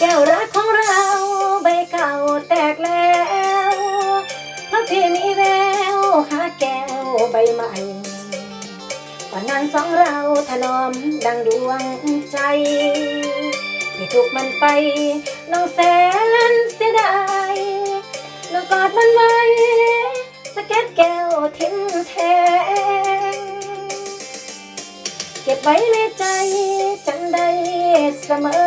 แก้วรักของเราใบเก่าแตกแล้วเพราะพี่มีแววหาแก้วใบใหม่ก่อนนั้นสองเราถนอมดังดวงใจที่ถูกมันไปลองแสนเสียดายลองกอดมันไว้สเก็ตแก้วทิ้งแทงเก็บไว้ในใจจังได้เสมอ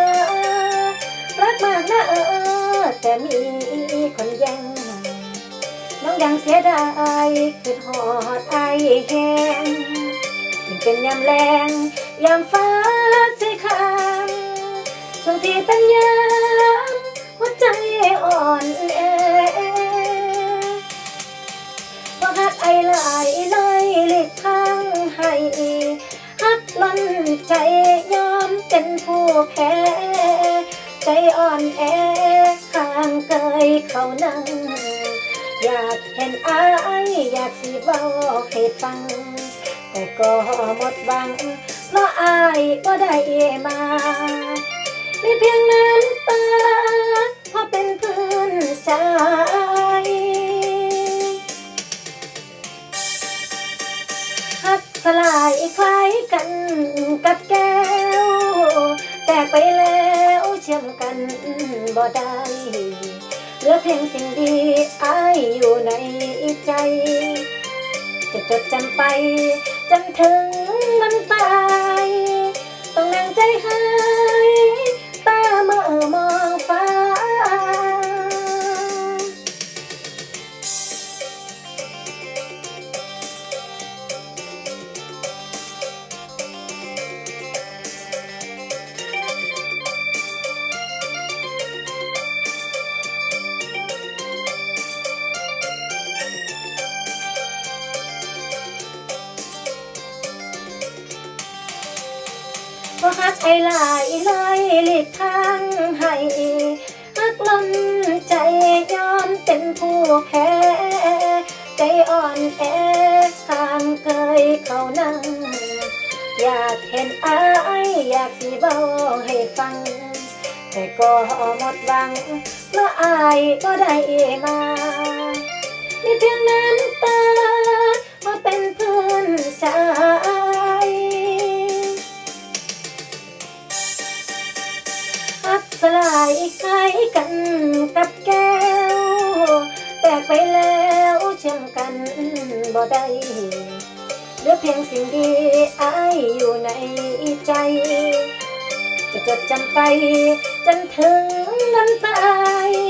แต่มีคนย่งน้องยังเสียดายคือหอดไอแห้งถึงเป็นยามแรงยามฟ้าสีครามช่วงที่เป็นยามหัวใจอ่อนแอเพราะหักไอหลายเลยหลีกทางให้หักล้นใจยอมเป็นผู้แพ้ ใจอ่อนแอข้างเกยเขานั่ง อยากเห็นอายอยากสิเว้าให้ฟัง แต่ก็หมดหวังเพราะอายก็ได้มามีเพียงน้ำตาเพราะเป็นเพื่อนใจหักสลายคล้ายกันกับแก้ว แตกไปแล้ว ชื่อมกันบ่ได้เหลือเพียงสิ่งดีอายอยู่ในใจ จะจดจำไปจนถึงมันตาย ต้องนั่งใจหาย ไอ้ลายเลยหลีกทางให้ฮักล้นใจยอมเป็นผู้แพ้ ใจอ่อนแอข้างเคยเขานั่ง อยากเห็นอายอยากสิเบาให้ฟัง แต่ก็หมดหวังเพราะอายก็ได้มามีเพียงน้ำตาว่าเป็นเพื่อนใจ กับแก้ว แตกไปแล้วเชื่อมกันบ่ได้เหลือเพียงสิ่งดีอายอยู่ในใจ จะจดจำไปจนถึงวันตาย